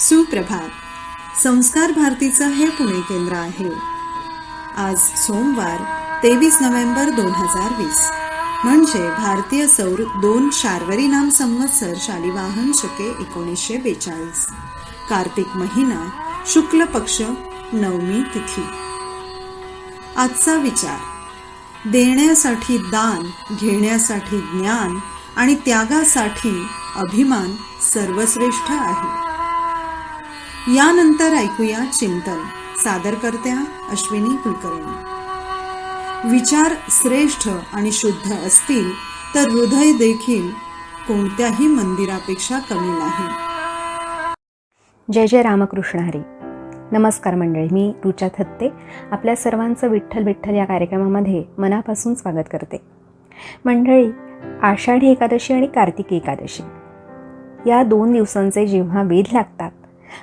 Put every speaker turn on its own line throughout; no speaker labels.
सुप्रभात. संस्कार भारतीचं हे पुणे केंद्र आहे. आज सोमवार तेवीस नोव्हेंबर दोन हजार वीस. म्हणजे भारतीय सौर दोन शार्वरी नाम संवत्सर शालिवाहन शके एकोणीसशे बेचाळीस. कार्तिक महिना शुक्ल पक्ष नवमी तिथी. आजचा विचार. देण्यासाठी दान घेण्यासाठी ज्ञान आणि त्यागासाठी अभिमान सर्वश्रेष्ठ आहे. यानंतर ऐकूया चिंतन. सादरकर्त्या अश्विनी कुलकर्णी. विचार श्रेष्ठ आणि शुद्ध असतील तर हृदय देखील कोणत्याही मंदिरापेक्षा कमी नाही.
जय जय रामकृष्ण हरी. नमस्कार मंडळी मी रुचा थत्ते. आपल्या सर्वांचं विठ्ठल विठ्ठल या कार्यक्रमामध्ये मनापासून स्वागत करते. मंडळी आषाढी एकादशी आणि कार्तिकी एकादशी. या दोन दिवसांचे जेव्हा वेध लागतात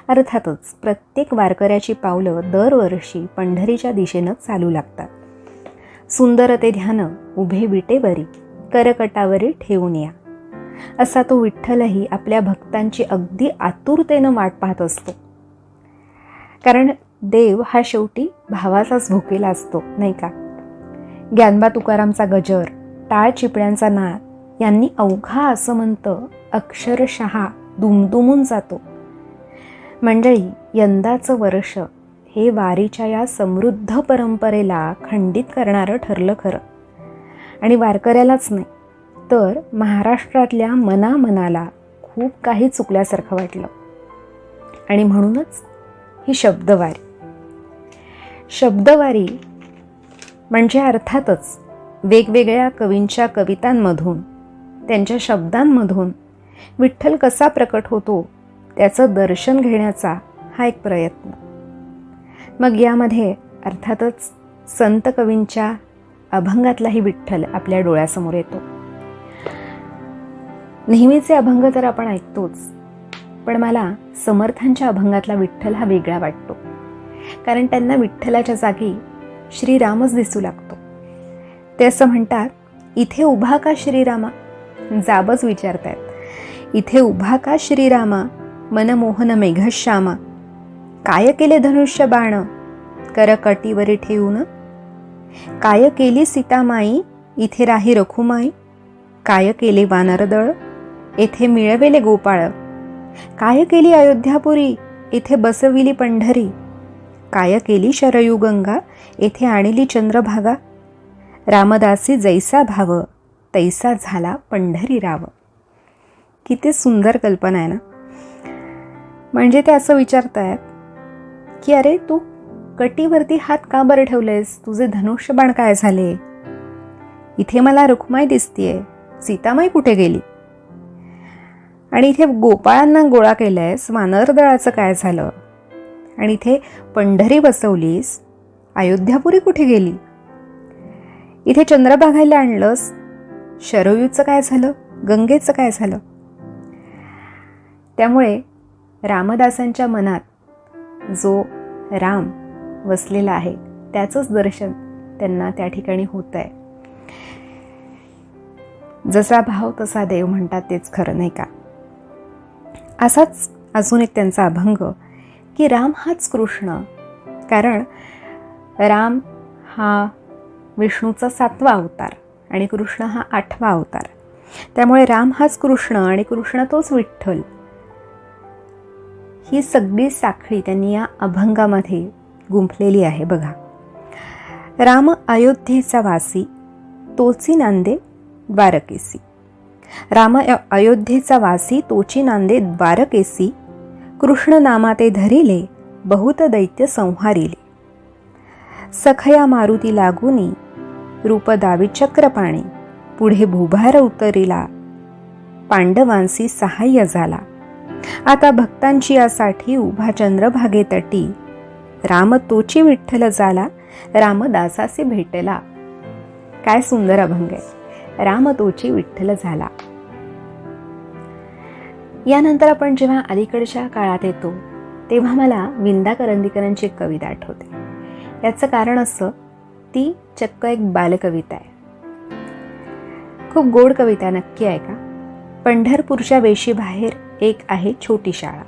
अर्थातच प्रत्येक वारकऱ्याची पावलं दरवर्षी पंढरीच्या दिशेनं चालू लागतात. सुंदर ते ध्यान उभे विटेवरी करकटावरी ठेवून या. असा तो विठ्ठलही आपल्या भक्तांची अगदी आतुरतेनं वाट पाहत असतो. कारण देव हा शेवटी भावाचाच भुकेला असतो नाही का? ज्ञानबा तुकारामचा गजर टाळ चिपळ्यांचा नाद यांनी अवघा असं म्हणतं अक्षरशः दुमदुमून जातो. मंडळी यंदाचं वर्ष हे वारीच्या या समृद्ध परंपरेला खंडित करणारं ठरलं खरं. आणि वारकऱ्यालाच नाही तर महाराष्ट्रातल्या मनामनाला खूप काही चुकल्यासारखं वाटलं. आणि म्हणूनच ही शब्दवारी. शब्दवारी म्हणजे अर्थातच वेगवेगळ्या कवींच्या कवितांमधून त्यांच्या शब्दांमधून विठ्ठल कसा प्रकट होतो त्याचं दर्शन घेण्याचा हा एक प्रयत्न. मग यामध्ये अर्थातच संत कवींच्या अभंगातलाही विठ्ठल आपल्या डोळ्यासमोर येतो. नेहमीचे अभंग तर आपण ऐकतोच पण मला समर्थांच्या अभंगातला विठ्ठल हा वेगळा वाटतो. कारण त्यांना विठ्ठलाच्या जागी श्रीरामच दिसू लागतो. ते असं म्हणतात इथे उभा का श्रीरामा? जाबच विचारतायत. इथे उभा का श्रीरामा? मनमोहन मेघश्यामा. काय केले धनुष्य बाण? करकटीवर ठेवून काय केली सीतामाई? इथे राही रखुमाई. काय केले वानरदळ? येथे मिळवेले गोपाळ. काय केली अयोध्यापुरी? इथे बसविली पंढरी. काय केली शरयू गंगा येथे आणली चंद्रभागा. रामदासी जैसा भाव तैसा झाला पंढरी राव किती सुंदर कल्पना आहे ना? म्हणजे ते असं विचारतायत की अरे तू कटीवरती हात का बरं ठेवलेस तुझे धनुष्यबाण काय झाले? इथे मला रुक्माई दिसतीये. सीतामाई कुठे गेली? आणि इथे गोपाळांना गोळा केलंयस वानरदळाचं काय झालं? आणि इथे पंढरी बसवलीस अयोध्यापुरी कुठे गेली? इथे चंद्रभागायला आणलंस शरयूचं काय झालं? गंगेचं काय झालं? त्यामुळे रामदासांच्या मनात जो राम वसलेला आहे त्याचंच दर्शन त्यांना त्या ठिकाणी होत आहे जसा भाव तसा देव म्हणतात तेच खरं नाही का? असाच अजून एक त्यांचा अभंग की राम हाच कृष्ण. कारण राम हा विष्णूचा सातवा अवतार आणि कृष्ण हा आठवा अवतार. त्यामुळे राम हाच कृष्ण आणि कृष्ण तोच विठ्ठल. ही सगळी साखळी त्यांनी या अभंगामध्ये गुंफलेली आहे बघा. राम अयोध्येचा वासी तोची नांदे द्वारकेसी. राम अयोध्येचा वासी तोची नांदे द्वारकेसी. कृष्ण नामाते धरिले बहुत दैत्य संहारिले. सखया मारुती लागुनी रूप दावी चक्रपाणी. पुढे भूभार उतरिला पांडवांसी सहाय्य झाला. आता भक्तांची यासाठी उभा चंद्रभागे तटी. राम तोची विठ्ठल झाला रामदासासे भेटला. काय सुंदर अभंग आहे. राम तोची विठ्ठल झाला. यानंतर आपण जेव्हा अलीकडच्या काळात येतो तेव्हा मला विंदा करंदीकरांची एक कविता आठवते. याचं कारण असं ती चक्क एक बालकविता आहे. खूप गोड कविता नक्की आहे का? पंढरपूरच्या वेशीबाहेर एक आहे छोटी शाळा.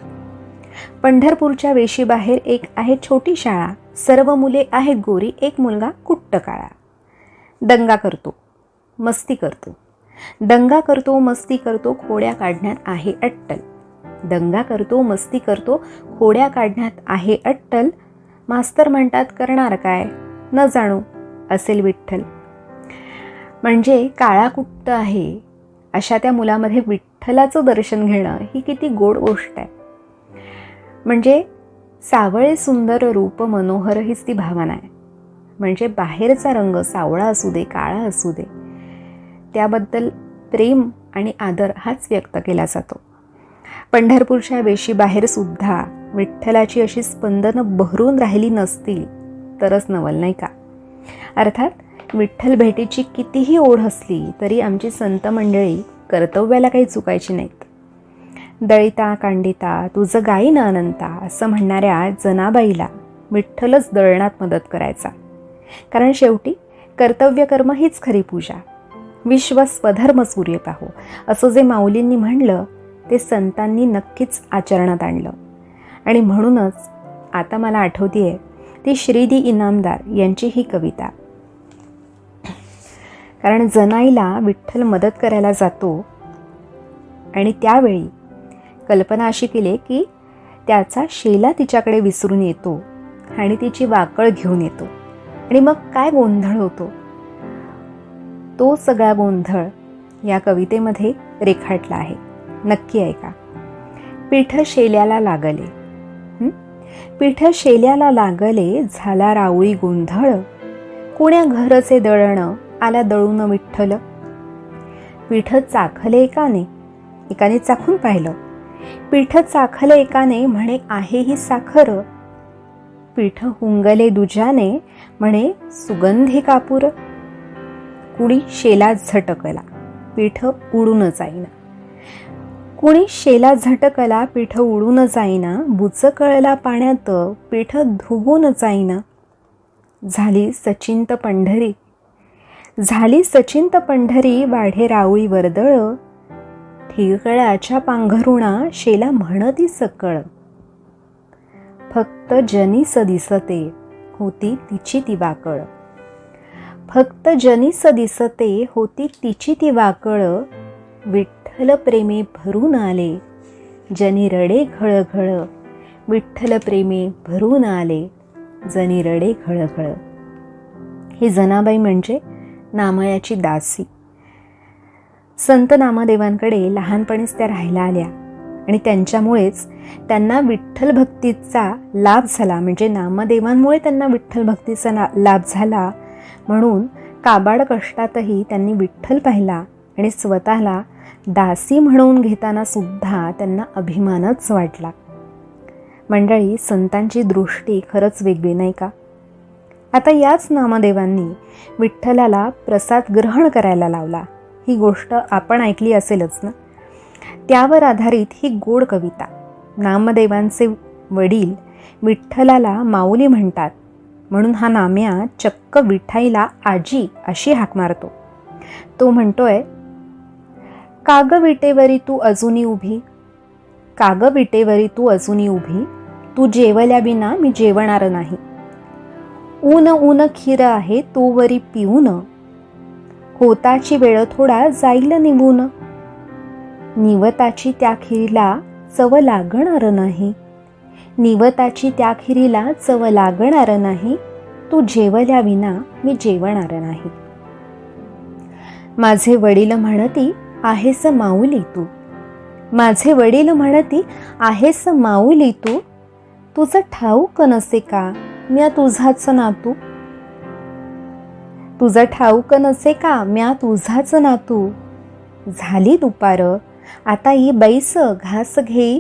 पंढरपूरच्या वेशीबाहेर एक आहे छोटी शाळा. सर्व मुले आहेत गोरी एक मुलगा कुट्ट काळा. दंगा करतो मस्ती करतो. दंगा करतो मस्ती करतो खोड्या काढण्यात आहे अट्टल. दंगा करतो मस्ती करतो खोड्या काढण्यात आहे अट्टल. मास्तर म्हणतात करणार काय? न जाणू असेल विठ्ठल. म्हणजे काळा कुट्ट आहे अशा त्या मुलामध्ये विठ्ठलाचं दर्शन घेणं ही किती गोड गोष्ट आहे. म्हणजे सावळे सुंदर रूप मनोहर हीच ती भावना आहे. म्हणजे बाहेरचा रंग सावळा असू दे काळा असू दे त्याबद्दल प्रेम आणि आदर हाच व्यक्त केला जातो. पंढरपूरच्या वेशीबाहेर सुद्धा विठ्ठलाची अशी स्पंदनं बहरून राहिली नसतील तरच नवल नाही का? अर्थात विठ्ठल भेटीची कितीही ओढ असली तरी आमची संत मंडळी कर्तव्याला काही चुकायची नाहीत. दळिता कांडिता तुझं गाई अनंता असं म्हणणाऱ्या जनाबाईला विठ्ठलच दळणात मदत करायचा. कारण शेवटी कर्तव्यकर्म हीच खरी पूजा. विश्व स्वधर्म सूर्य पाहू असं जे माऊलींनी म्हणलं ते संतांनी नक्कीच आचरणात आणलं. आणि म्हणूनच आता मला आठवतीये ती श्रीदी इनामदार यांची ही कविता. कारण जनाईला विठ्ठल मदत करायला जातो. आणि त्यावेळी कल्पना अशी केली की त्याचा शेला तिच्याकडे विसरून येतो आणि तिची वाकळ घेऊन येतो. आणि मग काय गोंधळ होतो? तो सगळा गोंधळ या कवितेमध्ये रेखाटला आहे. नक्की ऐका. पीठ शेल्याला लागले. पीठ शेल्याला लागले झाला राऊळी गोंधळ. कुण्या घरचे दळणं? आला दळून विठ्ठल. पीठ चाखले एकाने एकाने चाखून पाहिलं. पीठ चाखले एकाने म्हणे आहे ही साखर. पीठ हुंगले दुजाने म्हणे सुगंधी कापूर. कुणी शेला झटकला पीठ उडून जाईना. कुणी शेला झटकला पीठ उडून जाईना. बुचकळला पाण्यात पीठ धुवून जाईना. झाली सचिंत पंढरी. झाली सचिंत पंढरी वाढे राऊळी वर्दळ. ठिकळाच्या पांघरुणा शेला म्हणती सकळ. फक्त जनीस दिसते होती तिची ती वाकळ फक्त जनीस दिसते होती तिची ती वाकळ विठ्ठल प्रेमे भरून आले. जनी रडे घळघळ. विठ्ठल प्रेमे भरून आले. जनी रडे घळघळ. ही जनाबाई म्हणजे नामयाची दासी. संत नामदेवांकडे लहानपणीच त्या राहायला आल्या आणि त्यांच्यामुळेच त्यांना विठ्ठल भक्तीचा लाभ झाला. म्हणजे नामदेवांमुळे त्यांना विठ्ठल भक्तीचा ना लाभ झाला म्हणून काबाड कष्टातही त्यांनी विठ्ठल पाहिला आणि स्वतःला दासी म्हणून घेताना सुद्धा त्यांना अभिमानच वाटला. मंडळी संतांची दृष्टी खरंच वेगळी नाही का? आता याच नामदेवांनी विठ्ठलाला प्रसाद ग्रहण करायला लावला. ही गोष्ट आपण ऐकली असेलच ना? त्यावर आधारित ही गोड कविता. नामदेवांचे वडील विठ्ठलाला माऊली म्हणतात. म्हणून हा नाम्या चक्क विठाईला आजी अशी हाक मारतो. तो म्हणतोय काग विटेवरी तू अजूनी उभी? काग विटेवरी तू अजूनी उभी? तू जेवल्या विना मी जेवणार नाही. ऊन ऊन खीर आहे तू वरी पिऊन. होताची वेळ थोडा जाईल निघून निवताची त्या खिरीला चव लागणार नाही. निवताची त्या खिरीला चव लागणार नाही. तू जेवल्या विना मी जेवणार नाही. माझे वडील म्हणती आहेस माऊली तू. माझे वडील म्हणती आहेस माऊली तू. तुझं ठाऊक नसे का? म्या तुझाच नातू. तुझं ठाऊक नसे का म्या तुझाच नातू. झाली दुपार आता ये बैस घास घेई.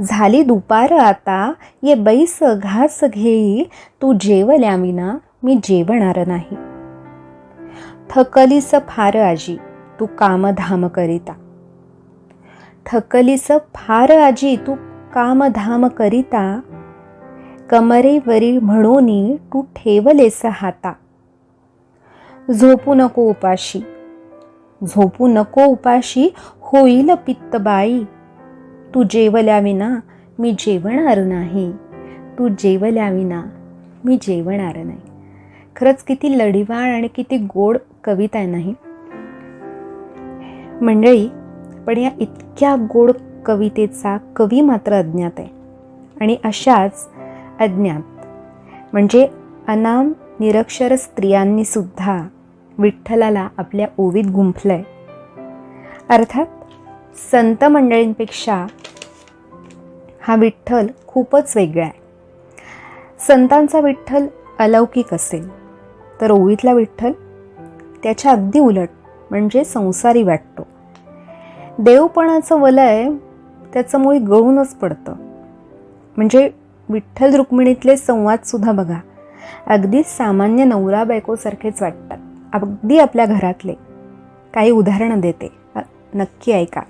झाली दुपार आता ये बैस घास घेई. तू जेवल्याविना मी जेवणार नाही. थकलीस फार आजी तू कामधाम करिता. थकलीस फार आजी तू कामधाम करिता. कमरेवरी म्हणून तू ठेवलेस हाता. झोपू नको उपाशी. झोपू नको उपाशी होईल पित्तबाई. तू जेवल्याविना मी जेवणार नाही. तू जेवल्याविना मी जेवणार नाही. खरंच किती लढीवाळ आणि किती गोड कविता आहे नाही मंडळी पण या इतक्या गोड कवितेचा कवी मात्र अज्ञात आहे. आणि अशाच अज्ञात. म्हणजे अनाम निरक्षर स्त्रियांनी सुद्धा विठ्ठलाला आपल्या ओवीत गुंफलंय. अर्थात संत मंडळींपेक्षा हा विठ्ठल खूपच वेगळा आहे संतांचा विठ्ठल अलौकिक असेल तर ओवीतला विठ्ठल त्याच्या अगदी उलट म्हणजे संसारी वाटतो. देवपणाचं वलय त्याचं मुळी गळूनच पडतं. म्हणजे विठ्ठल रुक्मिणीतले संवादसुद्धा बघा. अगदी सामान्य नवरा बायकोसारखेच वाटतात. अगदी आपल्या घरातले. काही उदाहरणं देते. नक्की ऐका.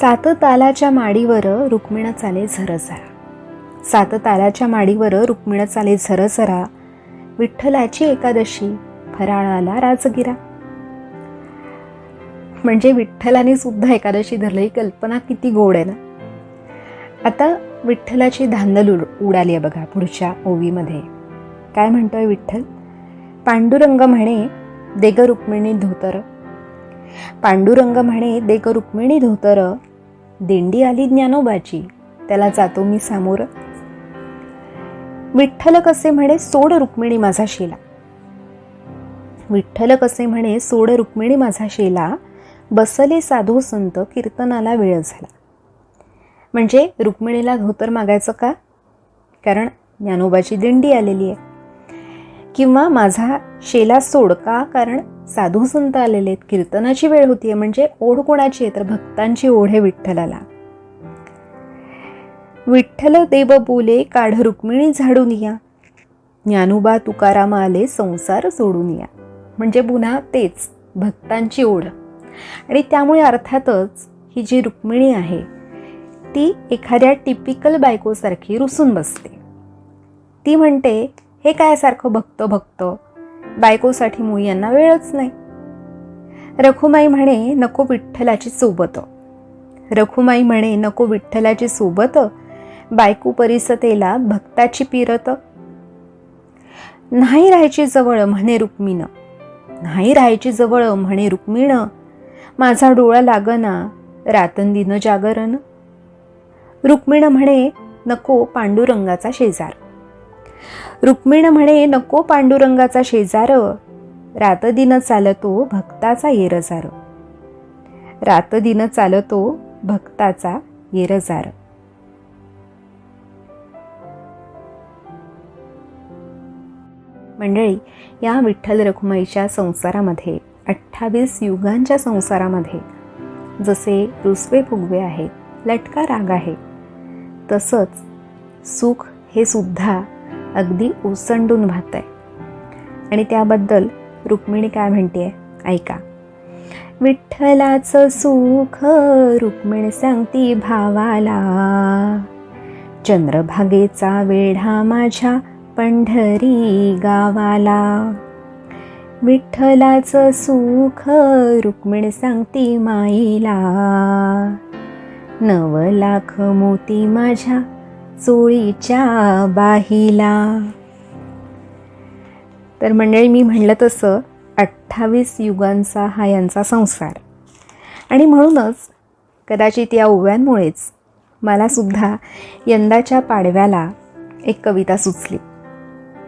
सात तालाच्या माडीवर रुक्मिण चाले झरझरा सात तालाच्या माडीवर रुक्मिण चाले झरझरा विठ्ठलाची एकादशी फराळाला राजगिरा. म्हणजे विठ्ठलाने सुद्धा एकादशी धरली. ही कल्पना किती गोड आहे ना. आता विठ्ठलाची धांदल उड उडाली आहे बघा पुढच्या ओवीमध्ये. काय म्हणतोय विठ्ठल? पांडुरंग म्हणे देग रुक्मिणी धोतर. पांडुरंग म्हणे देग रुक्मिणी धोतर. दिंडी आली ज्ञानोबाची त्याला जातो मी सामोर. विठ्ठल कसे म्हणे सोड रुक्मिणी माझा शेला. विठ्ठल कसे म्हणे सोड रुक्मिणी माझा शेला. बसले साधू संत कीर्तनाला वेळ झाला. म्हणजे रुक्मिणीला धोतर मागायचं का? कारण ज्ञानोबाची दिंडी आलेली आहे. किंवा माझा शेला सोड का कारण साधू संत आलेले आहेत. कीर्तनाची वेळ होती आहे म्हणजे ओढ कोणाची आहे? तर भक्तांची ओढ आहे विठ्ठलाला. विठ्ठल देव बोले काढ रुक्मिणी झाडून या. ज्ञानोबा तुकाराम आले संसार सोडून या. म्हणजे पुन्हा तेच भक्तांची ओढ. आणि त्यामुळे अर्थातच ही जी रुक्मिणी आहे ती एखाद्या टिपिकल बायकोसारखी रुसून बसते. ती म्हणते हे काय सारखं भक्त भक्त बायकोसाठी मुई यांना वेळच नाही. रखुमाई म्हणे नको विठ्ठलाची सोबत. रखुमाई म्हणे नको विठ्ठलाची सोबत? बायको परिसतेला भक्ताची पिरत. नाही राहायची जवळ म्हणे रुक्मिण. नाही राहायची जवळ म्हणे रुक्मिण. माझा डोळा लागना रातंदीनं जागरण. रुक्मिण म्हणे नको पांडुरंगाचा शेजार. रुक्मिण म्हणे नको पांडुरंगाचा शेजार रातदिन चालतो भक्ताचा येरजार. रातदिन चालतो भक्ताचा येरजार. मंडळी या विठ्ठल रखुमाईच्या संसारामध्ये अठ्ठावीस युगांच्या संसारामध्ये जसे रुसवे फुगवे आहेत लटका राग आहे तसंच सुख हे सुद्धा अगदी ओसंडून वाहत आहे आणि त्याबद्दल रुक्मिणी काय म्हणते ऐका. विठ्ठलाचं सुख रुक्मिणी सांगती भावाला चंद्रभागेचा वेढा माझ्या पंढरी गावाला. विठ्ठलाचं सुख रुक्मिणी सांगती माईला नव लाख मोती माझ्या चोळीच्या बाहीला. तर मंडळी मी म्हणलं तसं अठ्ठावीस युगांचा हा यांचा संसार. आणि म्हणूनच कदाचित या ओव्यांमुळेच मला सुद्धा यंदाच्या पाडव्याला एक कविता सुचली.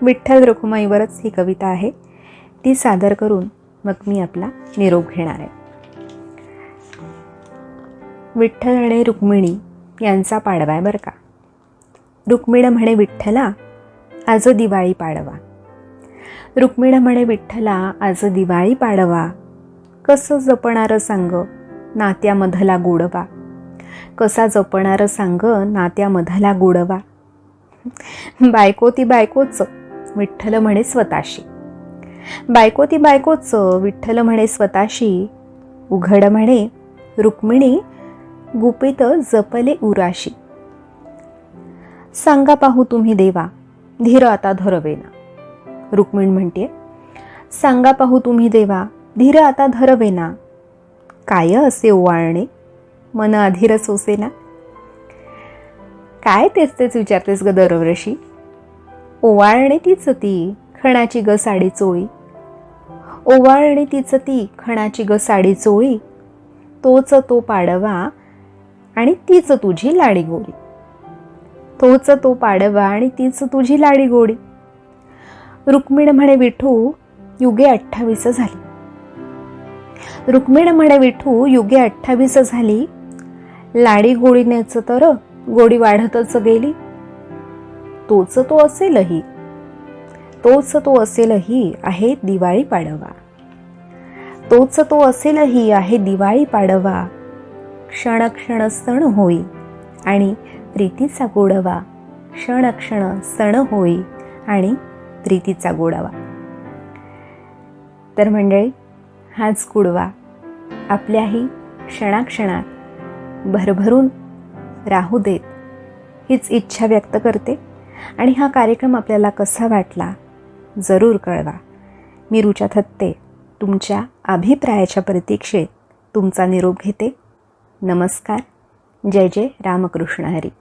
विठ्ठल रखुमाईवरच ही कविता आहे. ती सादर करून मग मी आपला निरोप घेणार आहे. विठ्ठल आणि रुक्मिणी यांचा पाडवा आहे बरं का. रुक्मिण म्हणे विठ्ठला आज दिवाळी पाडवा. रुक्मिण म्हणे विठ्ठला आज दिवाळी पाडवा. कसं जपणारं सांग नात्यामधला गोडवा. कसा जपणारं सांग नात्यामधला गोडवा. बायको ती बायकोच विठ्ठल म्हणे स्वतःशी. बायको ती बायकोच विठ्ठल म्हणे स्वतःशी. उघड म्हणे रुक्मिणी गुपित जपले उराशी. सांगा पाहू तुम्ही देवा धीर आता धरवेना. रुक्मिण म्हणते सांगा पाहू तुम्ही देवा धीर आता धरवेना. काय असे ओवाळणे? मन अधीर सोसेना. काय तेच तेच विचारतेस ग दरवर्षी? ओवाळणे तीच ती खणाची ग साडी चोळी. ओवाळणे तीच ती खणाची ग साडी चोळी. तोच तो पाडवा आणि तीच तुझी लाडी गोडी. तोच तो पाडवा आणि तीच तुझी लाडी गोडी. रुक्मिण म्हणे विठू युगे अठ्ठावीस झाली. रुक्मिण म्हणे विठू युगे अठ्ठावीस झाली. लाडी गोडीनेच तर गोडी वाढतच गेली. तोच तो असेलही तोच तो असेलही आहे दिवाळी पाडवा. तोच तो असेलही आहे दिवाळी पाडवा. क्षणक्षण सण होई आणि प्रीतीचा गोडवा क्षणक्षण सण होई आणि प्रीतीचा गोडवा. तर मंडळी हाच कुडवा आपल्याही क्षणाक्षणात भरभरून राहू देत हीच इच्छा व्यक्त करते आणि हा कार्यक्रम आपल्याला कसा वाटला जरूर कळवा. मी रुचा थत्ते तुमच्या अभिप्रायाच्या प्रतीक्षेत तुमचा निरोप घेते. नमस्कार. जय जय रामकृष्ण हरी.